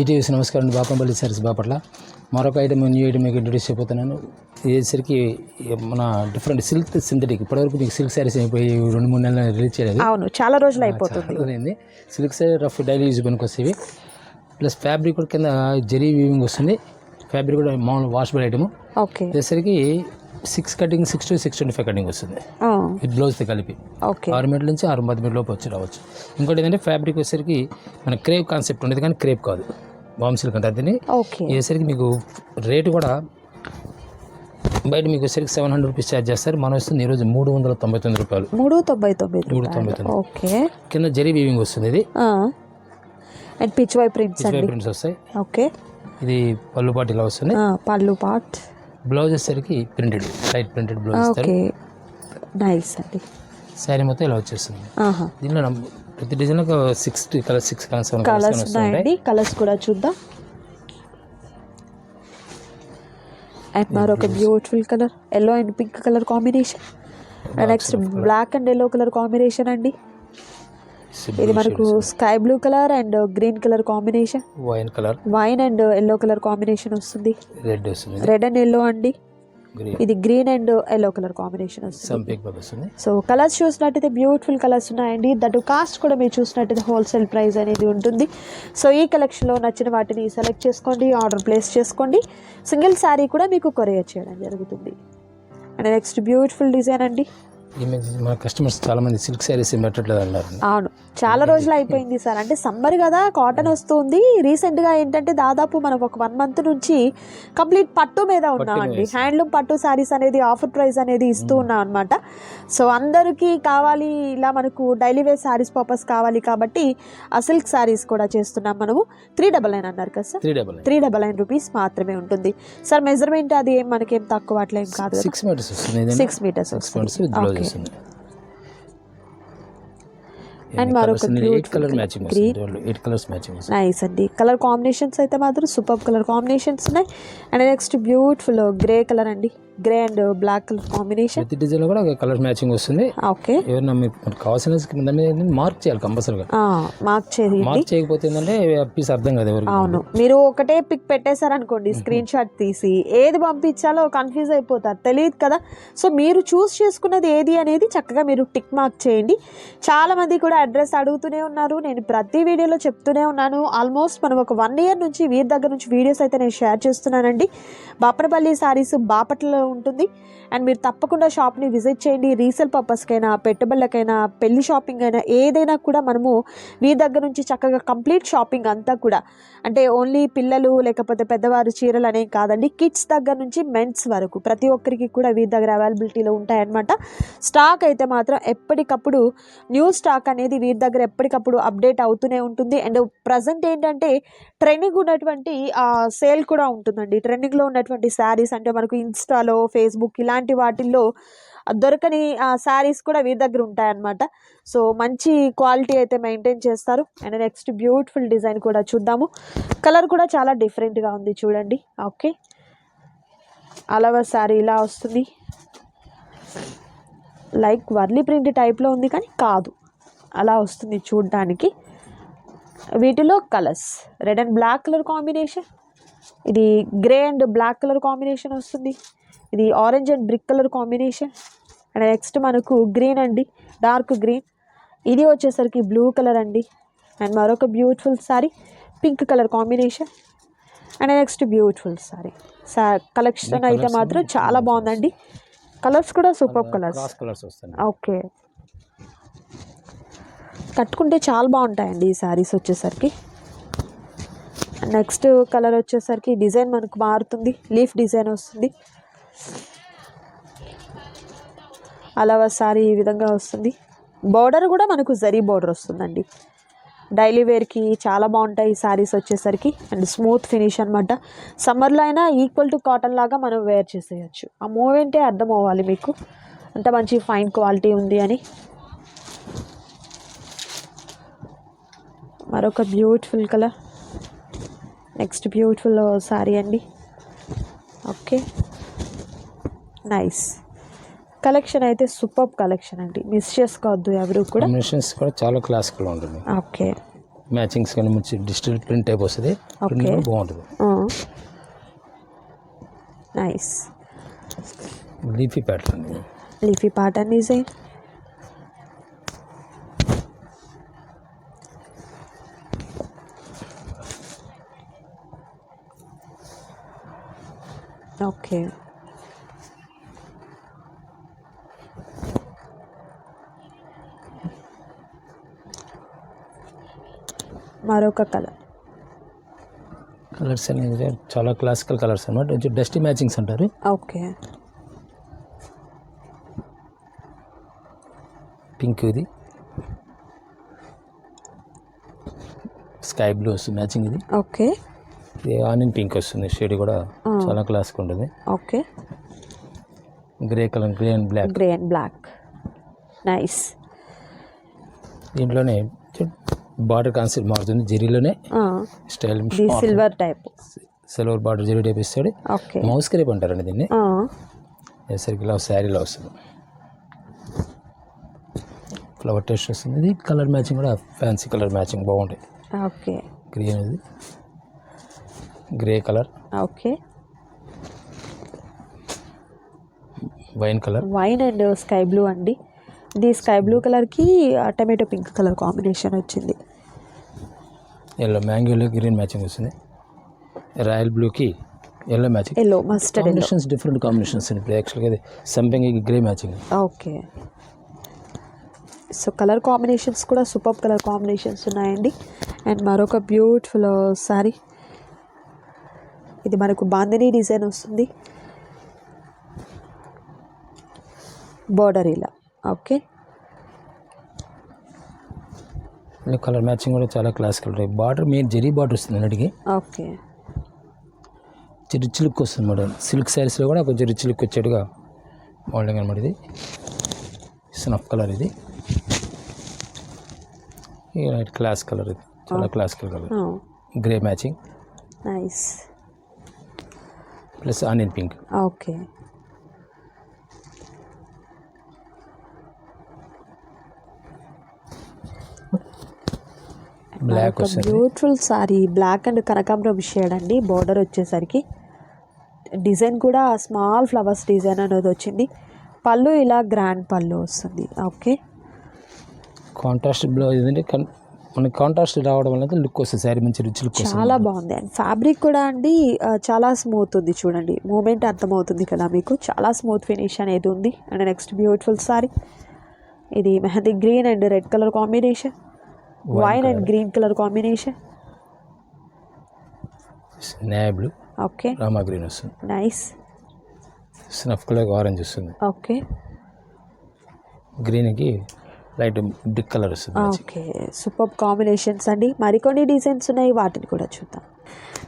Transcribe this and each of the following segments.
ఈటీవీస్ నమస్కారం బాపంపల్లి సర్వీస్ బాపట్ల. మరొక item new item మీకు ఇంట్రొడ్యూస్ అయిపోతున్నాను ఇదేసరికి మన డిఫరెంట్ సిల్క్ సింథటిక్ ఇప్పటివరకు మీకు సిల్క్ శారీస్ అయిపోయి రెండు మూడు నెలలు రిలీజ్ చేయలేదు. అవును చాలా రోజులు అయిపోతుంది. Silk sari rough daily use పనికి వస్తాయి ప్లస్ ఫ్యాబ్రిక్ కూడా కింద జరీ వీవింగ్ వస్తుంది. ఫ్యాబ్రిక్ కూడా మామూలు washable item okay ఇదేసరికి six cutting six two six twenty five cutting వస్తుంది. విత్ బ్లౌజ్తో కలిపి. ఓకే. ఆరు మీటర్ల నుంచి ఆరు పది మీటర్ లోపు వచ్చి రావచ్చు. ఇంకోటి ఏంటంటే ఫ్యాబ్రిక్ వచ్చేసరికి మన క్రేప్ కాన్సెప్ట్ ఉండేది కానీ క్రేప్ కాదు. బాంబ్ సిల్క్ అంటే దీన్ని. వేసరికి మీకు రేటు కూడా బయట మీకు వచ్చేసరికి సెవెన్ హండ్రెడ్ రూపీస్ ఛార్జ్ చేస్తారు. మనం వస్తుంది ఈరోజు మూడు వందల తొంభై తొమ్మిది రూపాయలు. మూడు తొంభై తొమ్మిది మూడు తొంభై. తొమ్మిది. ఓకే. కింద జరీ వీవింగ్ వస్తుంది ఇది. అండ్ పిచ్ వై ప్రింట్స్ అండి. ప్రింట్స్ వస్తాయి. ఓకే. ఇది పళ్ళు పాటు ఇలా వస్తుంది పళ్ళు పాట్. బ్లౌజ్ వచ్చేసరికి ప్రింటెడ్ లైట్ ప్రింటెడ్ బ్లౌజ్ ఇస్తారు. ఓకే. నైస్ అండి. శారీ మొత్తం ఇలా వచ్చేస్తుంది. ఆహా. దీనిలో నమ్- ప్రతి డిజైన్ ఒక six colour six colour seven colours colours వస్తుంటాయి. ఉన్నాయండి. కలర్స్ కూడా చూద్దాం. అండ్ మరొక beautiful colour yellow and pink colour combination next black and yellow colour combination అండి. ఇది మనకు sky blue colour and green colour combination wine colour wine and yellow colour combination వస్తుంది. Red వస్తుంది. రెడ్ అండ్ ఎల్లో అండి. ఇది green and yellow colour combination వస్తుంది. So colours చూసినట్టయితే beautiful colours ఉన్నాయండి. దట్ కాస్ట్ కూడా మీరు చూసినట్టయితే హోల్సేల్ ప్రైస్ అనేది ఉంటుంది. సో ఈ కలెక్షన్లో నచ్చిన వాటిని సెలెక్ట్ చేసుకోండి ఆర్డర్ ప్లేస్ చేసుకోండి. సింగిల్ శారీ కూడా మీకు కొరియర్ చేయడం జరుగుతుంది. అండ్ నెక్స్ట్ బ్యూటిఫుల్ డిజైన్ అండి. మన కస్టమర్స్ చాలా మంది సిల్క్ శారీస్ పెట్టట్లేదు అన్నారు అవును. చాలా రోజులు అయిపోయింది సార్. అంటే సమ్మర్ కదా కాటన్ వస్తుంది. రీసెంట్గా ఏంటంటే దాదాపు మనం ఒక వన్ మంత్ నుంచి కంప్లీట్ పట్టు మీద ఉన్నామండి. హ్యాండ్లూమ్ పట్టు శారీస్ అనేది ఆఫర్ ప్రైస్ అనేది ఇస్తూ ఉన్నాం అనమాట సో అందరికీ కావాలి ఇలా మనకు డైలీ వేర్ శారీస్ పర్పస్ కావాలి కాబట్టి ఆ సిల్క్ శారీస్ కూడా చేస్తున్నాం మనము. త్రీ డబల్ నైన్ అన్నారు కదా sir? Three double three double nine rupees మాత్రమే ఉంటుంది. సార్ మెజర్మెంట్ అది ఏం మనకేం తక్కువ అట్లా ఏం కాదు సిక్స్ మీటర్స్ సిక్స్ మీటర్స్ వస్తుంది And మరొక eight beautiful colour colour. Matching Green. వస్తుంది ఎయిట్ కలర్స్ మ్యాచింగ్ వస్తుంది నైస్ అండి. కలర్ కాంబినేషన్స్ అయితే మాత్రం సూపర్ కలర్ కాంబినేషన్స్ ఉన్నాయి. And next beautiful grey colour అండి. Grey and black colour combination? ప్రతి డిజైన్లో కూడా కలర్ మ్యాచింగ్ వస్తుంది. ఓకే. ఎవరైనా మీకు కావాల్సిన దాన్ని మార్క్ చేయాలి కంపల్సరీగా. మార్క్ చేయండి. మార్క్ చేయకపోతే ఏంటంటే పీస్ అర్థం కాదు ఎవరికి. అవును. మీరు ఒకటే పిక్ పెట్టేశారనుకోండి స్క్రీన్ షాట్ తీసి ఏది పంపించాలో కన్ఫ్యూజ్ అయిపోతారు. తెలియదు కదా? సో మీరు చూస్ చేసుకున్నది ఏది అనేది చక్కగా మీరు టిక్ మార్క్ చేయండి. చాలా మంది కూడా అడ్రస్ అడుగుతూనే ఉన్నారు. నేను ప్రతి వీడియోలో చెప్తూనే ఉన్నాను. ఆల్మోస్ట్ మనం ఒక వన్ ఇయర్ నుంచి వీరి దగ్గర నుంచి వీడియోస్ అయితే నేను షేర్ చేస్తున్నానండి. బాపనపల్లి సారీస్ బాపట్లలో ఉంటుంది. అండ్ మీరు తప్పకుండా షాప్ని విజిట్ చేయండి. రీసేల్ పర్పస్కైనా పెట్టుబడులకైనా పెళ్ళి షాపింగ్ అయినా ఏదైనా కూడా మనము మీ దగ్గర నుంచి చక్కగా కంప్లీట్ షాపింగ్ అంతా కూడా. అంటే ఓన్లీ పిల్లలు లేకపోతే పెద్దవారు చీరలు అనేవి కాదండి. కిడ్స్ దగ్గర నుంచి మెన్స్ వరకు. ప్రతి ఒక్కరికి కూడా వీరి దగ్గర అవైలబిలిటీలో ఉంటాయన్నమాట. స్టాక్ అయితే మాత్రం ఎప్పటికప్పుడు న్యూ స్టాక్ అనేది వీరి దగ్గర ఎప్పటికప్పుడు అప్డేట్ అవుతూనే ఉంటుంది. అండ్ ప్రజెంట్ ఏంటంటే ట్రెండింగ్ ఉన్నటువంటి సేల్ కూడా ఉంటుందండి. ట్రెండింగ్లో ఉన్నటువంటి శారీస్ అంటే మనకు ఇన్స్టాలో ఫేస్బుక్ ఇలాంటి వాటిల్లో దొరకని శారీస్ కూడా వీరి దగ్గర ఉంటాయన్నమాట. సో మంచి క్వాలిటీ అయితే మెయింటైన్ చేస్తారు. అండ్ నెక్స్ట్ బ్యూటిఫుల్ డిజైన్ కూడా చూద్దాము. కలర్ కూడా చాలా డిఫరెంట్గా ఉంది చూడండి. ఓకే అలవ శారీ ఇలా వస్తుంది. లైక్ వర్లీ ప్రింట్ టైప్లో ఉంది కానీ కాదు. అలా వస్తుంది చూడడానికి. వీటిలో colours red and black colour combination ఇది grey and black colour combination వస్తుంది. ఇది orange and brick colour combination and next మనకు గ్రీన్ అండి. డార్క్ గ్రీన్ ఇది వచ్చేసరికి బ్లూ కలర్ అండి. అండ్ మరొక beautiful sari pink colour combination and next beautiful sari saw collection అయితే మాత్రం చాలా బాగుందండి. కలర్స్ కూడా సూపర్ కలర్స్ కలర్స్ ఓకే కట్టుకుంటే చాలా బాగుంటాయండి ఈ శారీస్ వచ్చేసరికి. నెక్స్ట్ కలర్ వచ్చేసరికి డిజైన్ మనకు మారుతుంది. లీఫ్ డిజైన్ వస్తుంది. అలా సారీ ఈ విధంగా వస్తుంది. బార్డర్ కూడా మనకు జరీ బార్డర్ వస్తుందండి. డైలీ వేర్కి చాలా బాగుంటాయి ఈ శారీస్ వచ్చేసరికి. అండ్ స్మూత్ ఫినిష్ అనమాట సమ్మర్లో అయినా ఈక్వల్ టు కాటన్ లాగా మనం వేర్ చేసేయచ్చు. ఆ మూమెంటే అర్థం అవ్వాలి మీకు. అంత మంచి ఫైన్ క్వాలిటీ ఉంది అని. మరొక beautiful colour. Next beautiful sari అండి. ఓకే. నైస్ కలెక్షన్ అయితే సూపర్ కలెక్షన్ అండి. మిస్ చేసుకోవద్దు ఎవరు కూడా. కాంబినేషన్స్ కూడా చాలా క్లాసికల్ ఉంటుంది. ఓకే మ్యాచింగ్స్ కానీ మంచి డిజిటల్ ప్రింట్ టైప్ వస్తుంది. కూడా బాగుంటుంది. Nice leafy pattern leafy pattern design okay మరొక కలర్. కలర్స్ అనేది చాలా క్లాసికల్ కలర్స్ అనమాట కొంచెం డస్టీ మ్యాచింగ్స్ అంటారు. ఓకే. పింక్ ఇది. స్కై బ్లూ వస్తుంది మ్యాచింగ్ ఇది. ఓకే. ఇది ఆనియన్ పింక్ వస్తుంది. షేడ్ కూడా చాలా క్లాసిక్ ఉంటుంది. Okay. Grey colour grey and black grey and black nice దీంట్లోనే బార్డర్ కాన్సెప్ట్ మారుతుంది జరీలోనే. Style silver type. Silver border zari type ఇస్తాడు. ఓకే. మౌస్ క్రేప్ అంటారండి దీన్ని. వేసరికి ఇలా శారీలో వస్తుంది. ఫ్లవర్ టేస్ట్ వస్తుంది. ఇది కలర్ మ్యాచింగ్ కూడా ఫ్యాన్సీ కలర్ మ్యాచింగ్ బాగుంటాయి. ఓకే. గ్రీన్ ఇది grey colour okay. Wine colour wine and sky blue అండి. ఇది స్కై బ్లూ కలర్కి టమాటో పింక్ కలర్ కాంబినేషన్ వచ్చింది. ఎల్లో మ్యాంగోలో గ్రీన్ మ్యాచింగ్ వస్తుంది. రాయల్ బ్లూకి yellow matching. Yellow mustard combinations different combinations ఇప్పుడు యాక్చువల్గా ఇది సంపెంగి grey matching. Okay. So colour combinations కూడా సూపర్ కలర్ కాంబినేషన్స్ ఉన్నాయండి. అండ్ మరొక బ్యూటిఫుల్ సారీ. ఇది మనకు బాందినీ డిజైన్ వస్తుంది. బార్డర్ ఇలా. ఓకే. కలర్ మ్యాచింగ్ కూడా చాలా classical border main zari border వస్తుంది అన్నిటికీ. ఓకే. రిచ్ లుక్ వస్తుంది మేడం సిల్క్ శారీస్లో కూడా కొంచెం రిచ్ లుక్ వచ్చేట్టుగా మోడలింగ్ అనమాట ఇది. స్నఫ్ కలర్ ఇది. లైట్ క్లాస్ కలర్ ఇది. చాలా classical colour grey matching nice plus onion pink okay. Black beautiful sari black and కనకాంబరం షేడ్ అండి. బార్డర్ వచ్చేసరికి డిజైన్ కూడా స్మాల్ ఫ్లవర్స్ డిజైన్ అనేది వచ్చింది. పళ్ళు ఇలా గ్రాండ్ పళ్ళు వస్తుంది. ఓకే కాంట్రాస్ట్ బ్లౌ ఏంటంటే మనకి కాంట్రాస్ట్ రావడం వల్ల లుక్ వస్తుంది. శారీ మంచి రిచ్ లుక్ చాలా బాగుంది. అండ్ ఫ్యాబ్రిక్ కూడా అండి చాలా స్మూత్ ఉంది చూడండి. మూమెంట్ అర్థమవుతుంది కదా మీకు. చాలా స్మూత్ ఫినిష్ అనేది ఉంది. అండ్ నెక్స్ట్ బ్యూటిఫుల్ సారీ ఇది mehndi green and red colour combination wine and green colour combination navy blue okay Rama green వస్తుంది. నైస్ స్నఫ్ కలర్ ఆరెంజ్ వస్తుంది. ఓకే గ్రీన్కి లైట్ డిక్ కలర్ వస్తుంది ఓకే సూపర్ కాంబినేషన్స్ అండి. మరికొన్ని డిజైన్స్ ఉన్నాయి వాటిని కూడా చూద్దాం.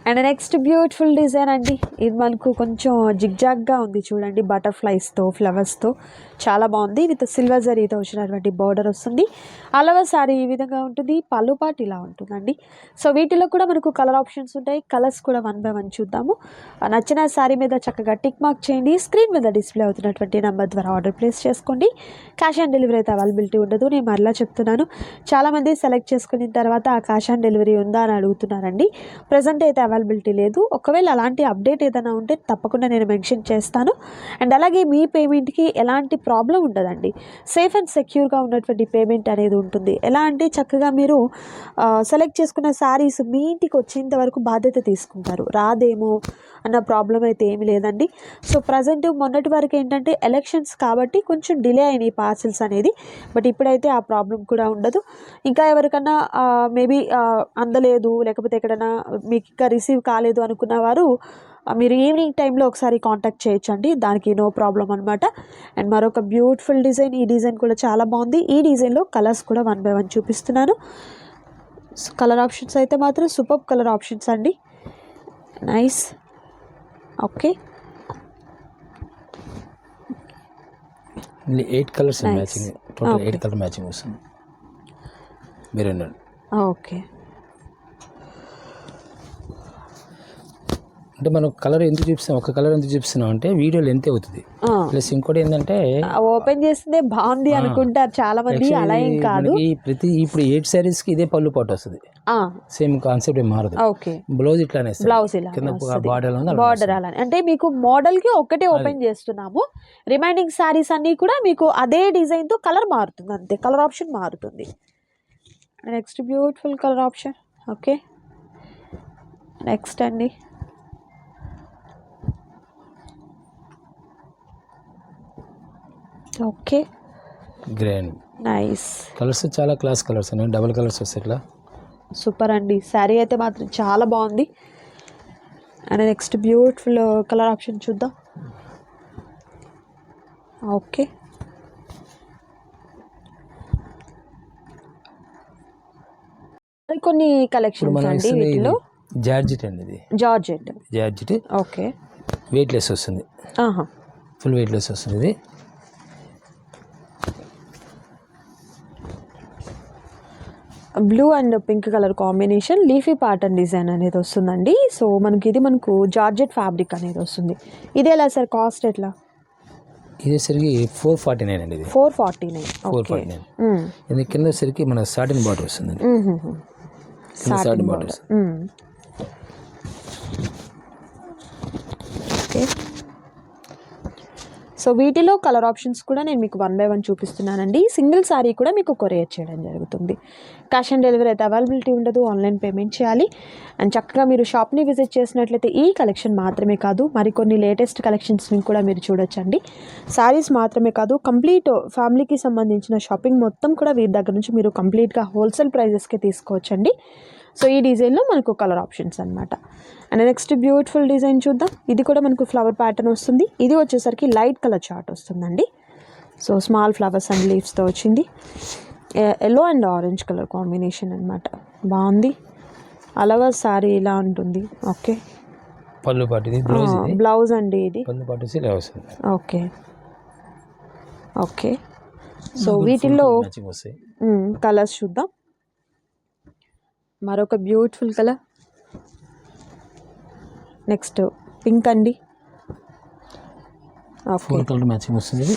అండ్ నెక్స్ట్ బ్యూటిఫుల్ డిజైన్ అండి. ఇది మనకు కొంచెం జిగ్జాగ్గా ఉంది చూడండి బటర్ఫ్లైస్తో ఫ్లవర్స్తో. చాలా బాగుంది. విత్ సిల్వర్ జరీతో వచ్చినటువంటి బార్డర్ వస్తుంది. అలవ సారీ ఈ విధంగా ఉంటుంది. పళ్ళు ఇలా ఉంటుందండి. సో వీటిలో కూడా మనకు కలర్ ఆప్షన్స్ ఉంటాయి. కలర్స్ కూడా వన్ బై వన్ చూద్దాము. నచ్చిన శారీ మీద చక్కగా టిక్ మార్క్ చేయండి. స్క్రీన్ మీద డిస్ప్లే అవుతున్నటువంటి నెంబర్ ద్వారా ఆర్డర్ ప్లేస్ చేసుకోండి. క్యాష్ ఆన్ డెలివరీ అయితే అవైలబిలిటీ ఉండదు. నేను మరలా చెప్తున్నాను. చాలామంది సెలెక్ట్ చేసుకున్న తర్వాత ఆ క్యాష్ ఆన్ డెలివరీ ఉందా అని అడుగుతున్నారండి. ప్రజెంట్ అయితే అవైలబిలిటీ లేదు. ఒకవేళ అలాంటి అప్డేట్ ఏదైనా ఉంటే తప్పకుండా నేను మెన్షన్ చేస్తాను. అండ్ అలాగే మీ పేమెంట్కి ఎలాంటి ప్రాబ్లం ఉండదండి. సేఫ్ అండ్ సెక్యూర్గా ఉన్నటువంటి పేమెంట్ అనేది ఉంటుంది. ఎలా అంటే చక్కగా మీరు సెలెక్ట్ చేసుకున్న శారీస్ మీ ఇంటికి వచ్చేంత వరకు బాధ్యత తీసుకుంటారు. రాదేమో అన్న ప్రాబ్లం అయితే ఏమీ లేదండి. సో ప్రజెంట్ మొన్నటి వరకు ఏంటంటే ఎలక్షన్స్ కాబట్టి కొంచెం డిలే అయినాయి పార్సిల్స్ అనేది. బట్ ఇప్పుడైతే ఆ ప్రాబ్లం కూడా ఉండదు. ఇంకా ఎవరికన్నా మేబీ అందలేదు లేకపోతే ఎక్కడైనా మీకు ఇంకా రిసీవ్ కాలేదు అనుకున్న వారు మీరు ఈవినింగ్ టైంలో ఒకసారి కాంటాక్ట్ చేయొచ్చండి. దానికి నో ప్రాబ్లం అనమాట అండ్ మరొక బ్యూటిఫుల్ డిజైన్ ఈ డిజైన్ కూడా చాలా బాగుంది. ఈ డిజైన్లో కలర్స్ కూడా వన్ బై వన్ చూపిస్తున్నాను. కలర్ ఆప్షన్స్ అయితే మాత్రం సూపర్ కలర్ ఆప్షన్స్ అండి. Nice okay eight colours. Matching total. Eight colour matching వస్తుంది. మీరు ఓకే అంటే మనం కలర్ ఎందుకు చూపిస్తాం? ఒక కలర్ ఎందుకు చూపిస్తున్నాం అంటే వీడియో లెంత్ అవుతుంది. ప్లస్ ఇంకోటి ఏంటంటే ఓపెన్ చేస్తే బాగుంది అనుకుంటారు చాలా మంది అలా ఏం కాదు. మనకి ప్రతి ఇప్పుడు ఎయిట్ సారీస్కి ఇదే పళ్ళు పాటు వస్తుంది. సేమ్ కాన్సెప్ట్ ఏం మారదు. ఓకే. బ్లౌజ్ ఇట్లానే. బ్లౌజ్ ఇలా కింద బార్డర్ బార్డర్ అలా అంటే మీకు మోడల్కి ఒక్కటే ఓపెన్ చేస్తున్నాము. రిమైనింగ్ సారీస్ అన్ని కూడా మీకు అదే డిజైన్తో కలర్ మారుతుంది అంతే. కలర్ ఆప్షన్ మారుతుంది. Next beautiful colour option okay next అండి. ఓకే. గ్రే అండి నైస్. కలర్స్ చాలా క్లాస్ కలర్స్ అండి డబుల్ కలర్స్ వస్తాయి ఇట్లా. సూపర్ అండి. శారీ అయితే మాత్రం చాలా బాగుంది. And next beautiful colour option చూద్దాం. ఓకే. కొన్ని కలెక్షన్స్ అండి వీటిలో? జార్జిట్ అండి ఇది. జార్జెట్. జార్జిట్. ఓకే. వెయిట్లెస్ వస్తుంది. ఆహా. ఫుల్ వెయిట్లెస్ వస్తుంది ఇది. Blue and pink colour combination leafy pattern design అనేది వస్తుందండి. సో మనకి ఇది మనకు జార్జెట్ ఫ్యాబ్రిక్ అనేది వస్తుంది. ఇది ఎలా సార్ కాస్ట్ ఎట్లా? ఇది సరికి ఫోర్ ఫార్టీ నైన్ అండి ఇది. Four forty nine. Four forty nine. ఇది కింద సరికి మన సాటిన్ బార్డర్ వస్తుంది కింద సాటిన్ బార్డర్ ఓకే. సో వీటిలో కలర్ ఆప్షన్స్ కూడా నేను మీకు వన్ బై వన్ చూపిస్తున్నానండి. సింగిల్ సారీ కూడా మీకు కొరియర్ చేయడం జరుగుతుంది. క్యాష్ ఆన్ డెలివరీ అయితే అవైలబిలిటీ ఉండదు ఆన్లైన్ పేమెంట్ చేయాలి. అండ్ చక్కగా మీరు షాప్ని విజిట్ చేసినట్లయితే ఈ కలెక్షన్ మాత్రమే కాదు మరికొన్ని లేటెస్ట్ కలెక్షన్స్ని కూడా మీరు చూడొచ్చండి. శారీస్ మాత్రమే కాదు కంప్లీట్ ఫ్యామిలీకి సంబంధించిన షాపింగ్ మొత్తం కూడా వీరి దగ్గర నుంచి మీరు కంప్లీట్గా హోల్సేల్ ప్రైజెస్కి తీసుకోవచ్చండి. సో ఈ డిజైన్లో మనకు కలర్ ఆప్షన్స్ అనమాట అండ్ నెక్స్ట్ బ్యూటిఫుల్ డిజైన్ చూద్దాం. ఇది కూడా మనకు ఫ్లవర్ ప్యాటర్న్ వస్తుంది. ఇది వచ్చేసరికి లైట్ కలర్ చార్ట్ వస్తుందండి. సో స్మాల్ ఫ్లవర్స్ అండ్ లీవ్స్తో వచ్చింది. Yellow and orange colour combination అనమాట బాగుంది. అలవా సారీ ఇలా ఉంటుంది. ఓకే పళ్ళు పాటు ఇది. బ్లౌజ్ అండి ఇది. పళ్ళు పాటు వచ్చి ఇలా వస్తుంది. ఓకే ఓకే సో వీటిల్లో కలర్స్ చూద్దాం. మరొక బ్యూటిఫుల్ కలర్ నెక్స్ట్ పింక్ అండి. ఫోర్ కలర్ మ్యాచింగ్ వస్తుంది.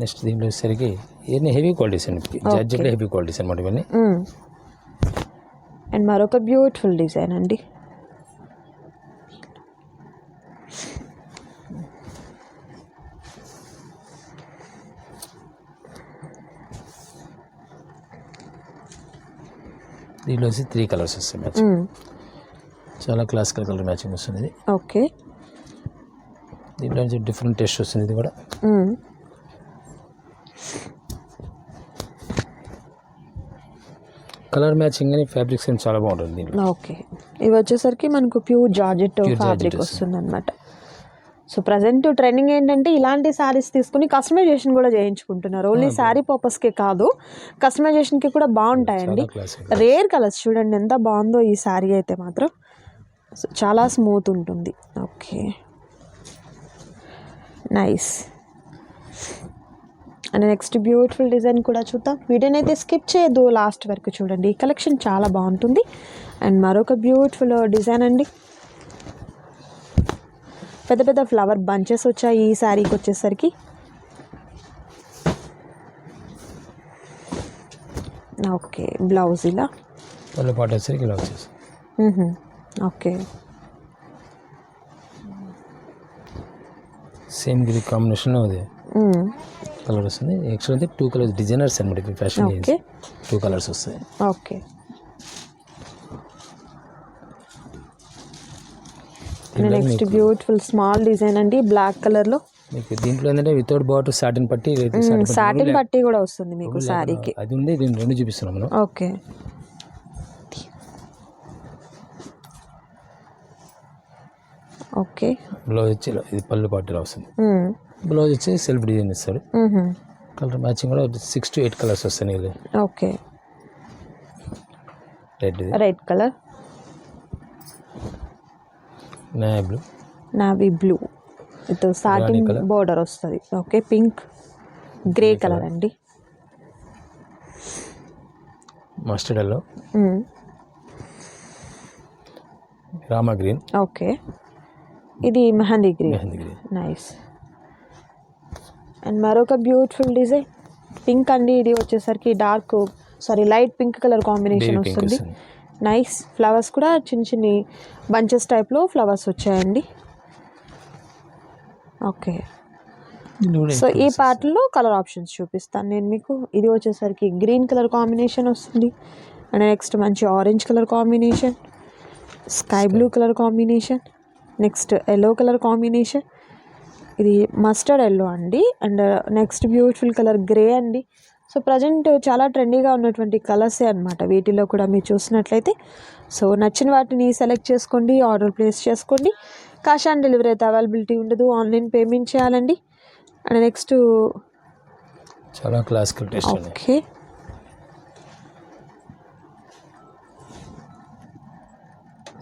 నెక్స్ట్ దీంట్లో వచ్చేసరికి ఇవన్నీ హెవీ క్వాలిటీస్ అండి. జార్జెట్లో హెవీ క్వాలిటీస్ అనమాట ఇవన్నీ. అండ్ మరొక బ్యూటిఫుల్ డిజైన్ అండి. దీంట్లో వచ్చి త్రీ కలర్స్ వస్తాయి మ్యాచింగ్. చాలా క్లాసికల్ కలర్ మ్యాచింగ్ వస్తుంది. ఇది ఓకే దీంట్లో నుంచి డిఫరెంట్ టేస్ట్ వస్తుంది ఇది కూడా. కలర్ మ్యాచింగ్ అని ఫ్యాబ్రిక్స్ ఏం చాలా బాగుంటుంది దీంట్లో. ఓకే ఇవి వచ్చేసరికి మనకు ప్యూర్ జార్జెట్ ఫ్యాబ్రిక్ వస్తుంది. అనమాట సో ప్రజెంట్ ట్రెండింగ్ ఏంటంటే ఇలాంటి శారీస్ తీసుకుని కస్టమైజేషన్ కూడా చేయించుకుంటున్నారు. ఓన్లీ శారీ పర్పస్కే కాదు కస్టమైజేషన్కి కూడా బాగుంటాయండి. చాలా క్లాసిక్ రేర్ కలర్స్ చూడండి ఎంత బాగుందో ఈ శారీ అయితే మాత్రం. చాలా స్మూత్ ఉంటుంది. Okay. Nice. And next beautiful design కూడా చూద్దాం. వీడియోనైతే స్కిప్ చేయొద్దు లాస్ట్ వరకు చూడండి. ఈ కలెక్షన్ చాలా బాగుంటుంది. అండ్ మరొక బ్యూటిఫుల్ డిజైన్ అండి. పెద్ద పెద్ద ఫ్లవర్ బంచెస్ వచ్చాయి ఈ శారీకి వచ్చేసరికి. ఓకే బ్లౌజ్ ఇలా. వచ్చేసరికి వచ్చేసి. ఓకే. సేమ్ ఇది కాంబినేషన్లో అది. కలర్ వస్తుంది. యాక్చువల్ అయితే టూ కలర్స్ డిజైనర్స్ అనమాట ఇది ఫ్యాషన్ టూ కలర్స్ వస్తాయి. Okay. Next beautiful small design అండి బ్లాక్ కలర్లో మీకు దీంట్లో ఏంటంటే వితౌట్ బాటర్ సాటిన్ పట్టి సాటిన్ పట్టి కూడా వస్తుంది మీకు శారీకి అది ఉంది దీని రెండు చూపిస్తున్నాం మనం. ఓకే. ఓకే. బ్లౌజ్ వచ్చి ఇది పళ్ళు పాటు ఇలా వస్తుంది. బ్లౌజ్ వచ్చి సెల్ఫ్ డిజైన్ ఇస్తారు. కలర్ మ్యాచింగ్ కూడా సిక్స్ టు ఎయిట్ కలర్స్ వస్తాయి ఓకే. రెడ్ ఇది. రెడ్ కలర్ నాయ్ blue navy blue satin colour. Border వస్తుంది. ఓకే పింక్ గ్రే కలర్ అండి. Mustard yellow. Rama green okay. ఇది మెహందీ గ్రీన్. నైస్ అండ్ మరొక బ్యూటిఫుల్ డిజైన్ పింక్ అండి ఇది వచ్చేసరికి dark sorry light pink colour combination వస్తుంది. నైస్ ఫ్లవర్స్ కూడా చిన్న చిన్ని బంచెస్ టైప్లో ఫ్లవర్స్ వచ్చాయండి. ఓకే సో ఈ పార్ట్లో కలర్ ఆప్షన్స్ చూపిస్తాను నేను మీకు. ఇది వచ్చేసరికి గ్రీన్ కలర్ కాంబినేషన్ వస్తుంది. అండ్ నెక్స్ట్ మంచి orange colour combination sky blue colour combination next yellow colour combination. ఇది మస్టర్డ్ ఎల్లో అండి. And next beautiful colour grey అండి. సో ప్రజెంట్ చాలా ట్రెండీగా ఉన్నటువంటి కలర్సే అనమాట వీటిలో కూడా మీరు చూసినట్లయితే. సో నచ్చిన వాటిని సెలెక్ట్ చేసుకోండి ఆర్డర్ ప్లేస్ చేసుకోండి. కాష్ ఆన్ డెలివరీ అయితే అవైలబిలిటీ ఉండదు. ఆన్లైన్ పేమెంట్ చేయాలండి. అండ్ నెక్స్ట్ చాలా క్లాసికల్ టేస్ట్ ఓకే.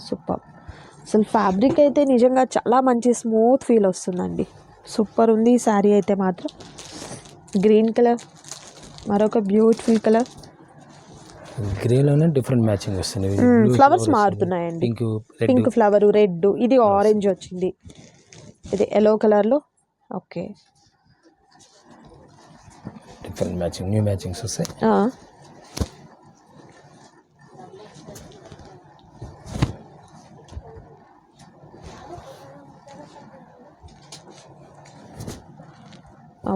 సూపర్. అసలు ఫ్యాబ్రిక్ అయితే నిజంగా చాలా మంచి స్మూత్ ఫీల్ వస్తుందండి. సూపర్ ఉంది ఈ శారీ అయితే మాత్రం. గ్రీన్ కలర్ మరొక బ్యూటిఫుల్ కలర్ గ్రేలోనే డిఫరెంట్ మ్యాచింగ్ వస్తుంది. ఫ్లవర్స్ మారుతున్నాయండి. పింక్ పింక్ ఫ్లవర్ రెడ్ ఇది ఆరెంజ్ వచ్చింది. ఇది ఎల్లో కలర్లో okay different matching new matchings వస్తాయి.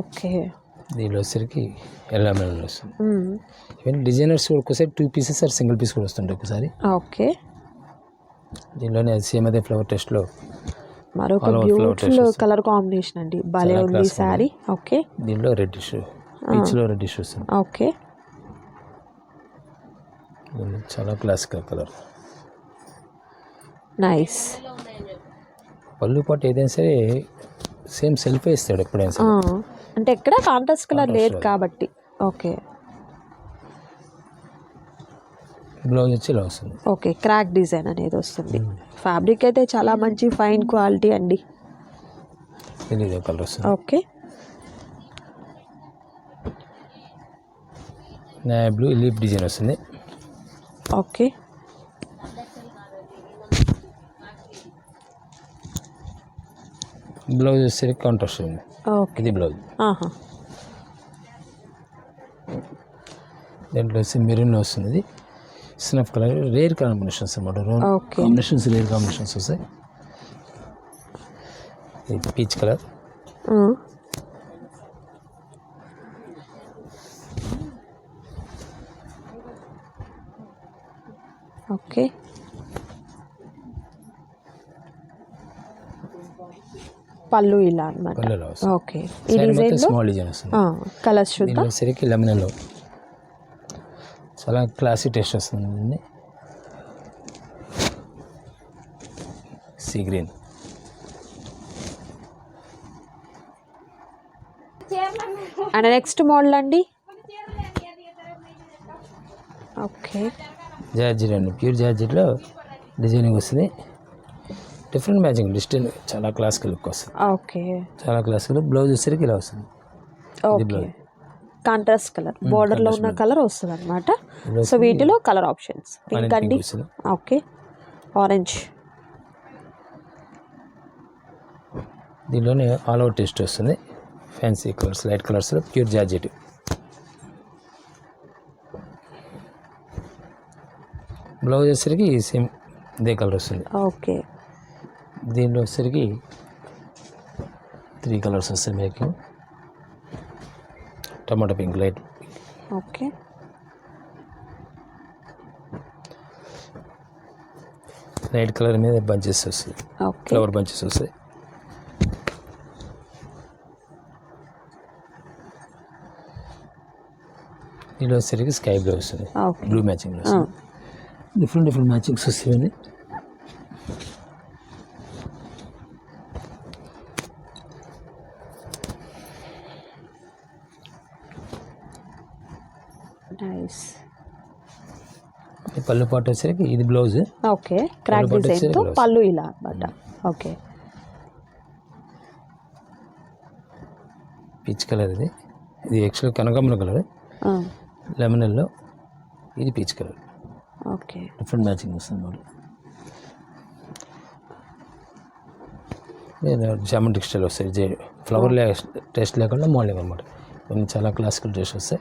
ఓకే. దీనిలో వచ్చరికి ఎల్లో మెలన్ వస్తుంది. ఈవెన్ డిజైనర్స్ కూడా ఒకసారి two pieces or single piece కూడా వస్తుంటాయి ఒకసారి ఓకే. దీనిలోనే సేమ్ అదే ఫ్లవర్ టెస్ట్లో మరొక బ్యూటిఫుల్. కలర్ కాంబినేషన్ అండి. భలే ఉంది. శారీ ఓకే. దీనిలో రెడ్ ఇష్యూ పీచ్లో రెడ్ ఇష్యూ వస్తుంది. ఓకే. చాలా క్లాసికల్ కలర్ నైస్ పళ్ళు పాటు ఏదైనా సరే సేమ్ సెల్ఫే ఇస్తాడు ఎప్పుడైనా సరే. అంటే ఎక్కడ కాంట్రాస్ట్ కలర్ లేదు. కాబట్టి. ఓకే. బ్లౌజ్ వచ్చి ఇలా వస్తుంది. ఓకే క్రాక్ డిజైన్ అనేది వస్తుంది. ఫ్యాబ్రిక్ అయితే చాలా మంచి ఫైన్ క్వాలిటీ అండి. ఇది కలర్ వస్తుంది. ఓకే. నా బ్లూ లీఫ్ డిజైన్ వస్తుంది. ఓకే. బ్లౌజ్ వచ్చేసరికి కాంట్రాస్ట్ ఉంది ఓకే ఇది బ్లౌజ్ ఆహా దాంట్లో వచ్చి మెరూన్ వస్తుంది ఇది స్నఫ్ కలర్ రేర్ కాంబినేషన్స్ అనమాట ఓకే కాంబినేషన్స్ రేర్ కాంబినేషన్స్ వస్తాయి ఇది పీచ్ కలర్ ఓకే పళ్ళు ఇలా అనమాట పళ్ళులో వస్తుంది ఓకే. ఈ Saree మొత్తం డిజైన్లో స్మాల్ డిజైన్ వస్తుంది కలర్స్ దీనిలో చూద్దాం. వచ్చేసరికి లెమనలో. చాలా క్లాసీ టేస్ట్ వస్తుంది sea green and next model అండి? ఓకే జార్జెట్ అండి. ప్యూర్ జార్జెట్లో డిజైనింగ్ వస్తుంది. డిఫరెంట్ మ్యాచింగ్ డిస్టెంట్ చాలా క్లాసికల్ లుక్ వస్తుంది. ఓకే చాలా క్లాసికల్ బ్లౌజ్ వచ్చేసరికి ఇలా వస్తుంది. ఓకే. కాంట్రాస్ట్ కలర్లో ఉన్న కలర్ వస్తుంది అనమాట సో వీటిలో కలర్ ఆప్షన్స్ పింక్ అండి. ఓకే ఆరెంజ్ దీనిలోనే ఆల్ అవుట్ టెస్ట్ వస్తుంది. ఫ్యాన్సీ కలర్స్ లైట్ కలర్స్లో ప్యూర్ జార్జెట్ బ్లౌజ్ వచ్చేసరికి సేమ్ ఇదే కలర్ వస్తుంది. ఓకే దీనిలో వచ్చేసరికి త్రీ కలర్స్ వస్తాయి making tomato pink light okay. Light colour మీద బంచెస్ వస్తాయి. ఫ్లవర్ బంచెస్ వస్తాయి. దీనిలో వచ్చేసరికి స్కై బ్లూ వస్తుంది. Blue matching different different matchings వస్తాయి నైస్ ఈ పళ్ళు పాటు వచ్చేసరికి ఇది బ్లౌజ్. ఓకే. క్రాక్ డిజైన్తో వచ్చేసరికి పళ్ళు ఇలా అనమాట ఓకే. పీచ్ కలర్ ఇది. ఇది యాక్చువల్ కనకాంబరం కలర్. Lemon yellow. ఇది peach colour. Okay. Different matching వస్తుంది మరి జామెట్రిక్ స్టైల్ వస్తాయి. జే ఫ్లవర్ లే టేస్ట్ లేకుండా మోడలింగ్ అనమాట ఇవన్నీ చాలా క్లాసికల్ డ్రెస్ వస్తాయి.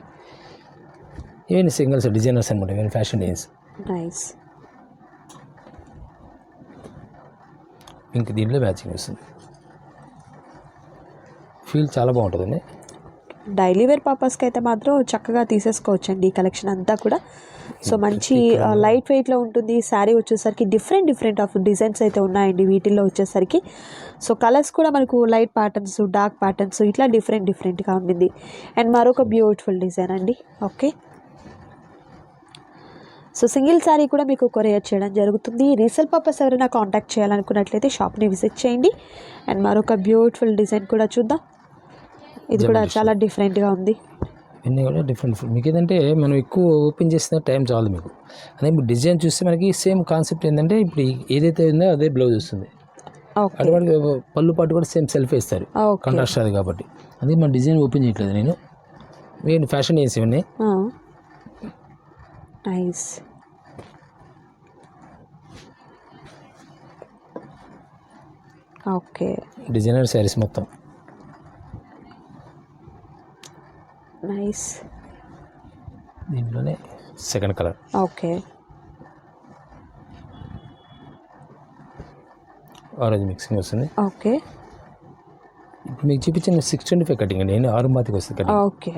ఇవన్నీ సింగిల్స్ డిజైనర్స్ అనమాట ఇవన్నీ ఫ్యాషన్ డిజైన్స్ నైస్ పింక్ దీంట్లో మ్యాచింగ్ వస్తుంది. ఫీల్ చాలా బాగుంటుందండి. డైలీ వేర్ పర్పస్కి అయితే మాత్రం చక్కగా తీసేసుకోవచ్చండి ఈ కలెక్షన్ అంతా కూడా. సో మంచి లైట్ వెయిట్లో ఉంటుంది శారీ వచ్చేసరికి డిఫరెంట్ డిఫరెంట్ ఆఫ్ డిజైన్స్ అయితే ఉన్నాయండి వీటిల్లో వచ్చేసరికి. సో కలర్స్ కూడా మనకు లైట్ ప్యాటర్న్స్ డార్క్ ప్యాటర్న్స్ ఇట్లా డిఫరెంట్ డిఫరెంట్గా ఉండింది. అండ్ మరొక బ్యూటిఫుల్ డిజైన్ అండి. ఓకే సో సింగిల్ శారీ కూడా మీకు కొరియర్ చేయడం జరుగుతుంది. రీసేల్ పర్పస్ ఎవరైనా కాంటాక్ట్ చేయాలనుకున్నట్లయితే షాప్ని విజిట్ చేయండి. అండ్ మరొక బ్యూటిఫుల్ డిజైన్ కూడా చూద్దాం. ఇది కూడా చాలా డిఫరెంట్గా ఉంది. ఇవన్నీ కూడా డిఫరెంట్ మీకు ఏంటంటే మనం ఎక్కువ ఓపెన్ చేసిన టైం చాలదు మీకు. అదే ఇప్పుడు డిజైన్ చూస్తే మనకి సేమ్ కాన్సెప్ట్ ఏంటంటే ఇప్పుడు ఏదైతే ఉందో అదే బ్లౌజ్ వస్తుంది. అటువంటి పళ్ళు పాటు కూడా సేమ్ సెల్ఫ్ వేస్తారు. కాంట్రాస్ట్ అది కాబట్టి. అది మన డిజైన్ ఓపెన్ చేయట్లేదు నేను. ఫ్యాషన్ వేసి ఇవన్నీ నైస్ ఓకే డిజైనర్ శారీస్ మొత్తం నైస్ దీంట్లోనే second colour okay orange mixing వస్తుంది. ఓకే ఇప్పుడు మీకు చూపించిన సిక్స్ ట్వంటీ ఫైవ్ కటింగ్ అండి. నేను ఆరు మాతికి వస్తుంది కటింగ్ ఓకే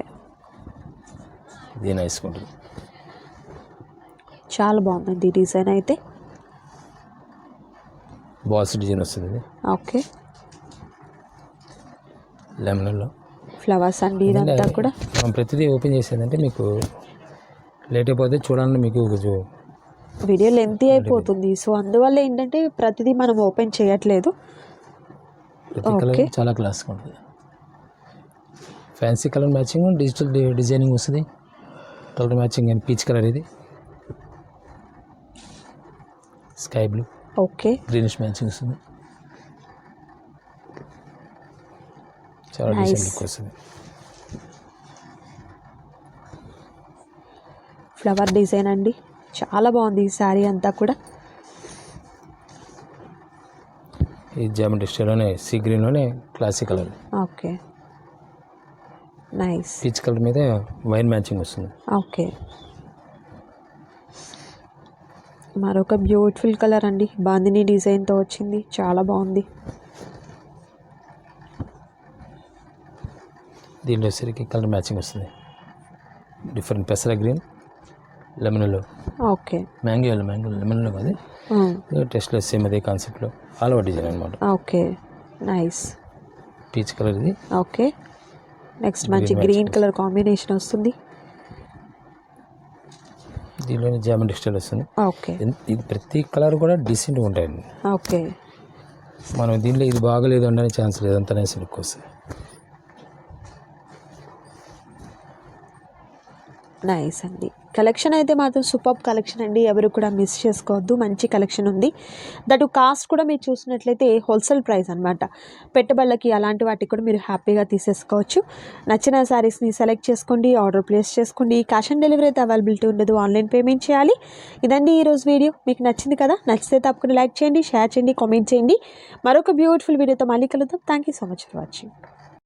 ఇది నైస్ ఉంటుంది చాలా బాగుందండి ఈ డిజైన్ అయితే. బాల్స్ డిజైన్ వస్తుంది ఓకే. లెమన్లో. ఫ్లవర్స్ అండి ఇదంతా కూడా. మనం ప్రతిదీ ఓపెన్ చేసేదంటే మీకు లేట్ అయిపోతే చూడాలని మీకు కొంచెం వీడియో లెంతీ అయిపోతుంది. సో అందువల్ల ఏంటంటే ప్రతిదీ మనం ఓపెన్ చేయట్లేదు. చాలా క్లాస్గా ఉంటుంది. Fancy colour matching digital designing వస్తుంది. Colour matching and peach colour ఇది. Sky blue. Okay. Greenish matching వస్తుంది. చాలా. డిజైన్ లుక్ వస్తుంది. ఫ్లవర్ డిజైన్ అండి. చాలా బాగుంది ఈ శారీ అంతా కూడా. ఈ జామెట్రీ స్టైల్లోనే sea గ్రీన్లోనే classic colour okay. Nice peach colour మీద వైన్ మ్యాచింగ్ వస్తుంది. ఓకే. మరొక బ్యూటిఫుల్ కలర్ అండి. బాందిని డిజైన్తో వచ్చింది. చాలా బాగుంది. దీంట్లో వచ్చేసరికి కలర్ మ్యాచింగ్ వస్తుంది. డిఫరెంట్ పెసర గ్రీన్ లెమన్లో ఓకే. మ్యాంగో మ్యాంగో లెమన్లో అది టెస్ట్లో సేమ్ అదే కాన్సెప్ట్లో ఆల్ ఓవర్ డిజైన్ అనమాట ఓకే. నైస్. పీచ్ కలర్ ఇది. ఓకే. నెక్స్ట్ మంచి గ్రీన్ కలర్ కాంబినేషన్ వస్తుంది. దీనిలోనే జామెట్రీ స్టైల్ వస్తుంది. ఓకే. ఇది ప్రతి కలర్ కూడా డీసెంట్గా ఉంటాయండి. ఓకే. మనం దీనిలో ఇది బాగలేదు అనడానికి ఛాన్స్ లేదు. అంత నైస్ లుక్ వస్తుంది. నైస్ అండి. కలెక్షన్ అయితే మాత్రం సూపర్ కలెక్షన్ అండి. ఎవరు కూడా మిస్ చేసుకోవద్దు. మంచి కలెక్షన్ ఉంది. దట్ కాస్ట్ కూడా మీరు చూసినట్లయితే హోల్సేల్ ప్రైస్ అనమాట పెట్టుబడులకి అలాంటి వాటికి కూడా మీరు హ్యాపీగా తీసేసుకోవచ్చు. నచ్చిన శారీస్ని సెలెక్ట్ చేసుకోండి. ఆర్డర్ ప్లేస్ చేసుకోండి. క్యాష్ ఆన్ డెలివరీ అయితే అవైలబిలిటీ ఉండదు. ఆన్లైన్ పేమెంట్ చేయాలి. ఇదండి ఈరోజు వీడియో మీకు నచ్చింది కదా? నచ్చితే తప్పకుండా లైక్ చేయండి షేర్ చేయండి కామెంట్ చేయండి. మరొక బ్యూటిఫుల్ వీడియోతో మళ్ళీ కలుద్దాం. Thank you so much for watching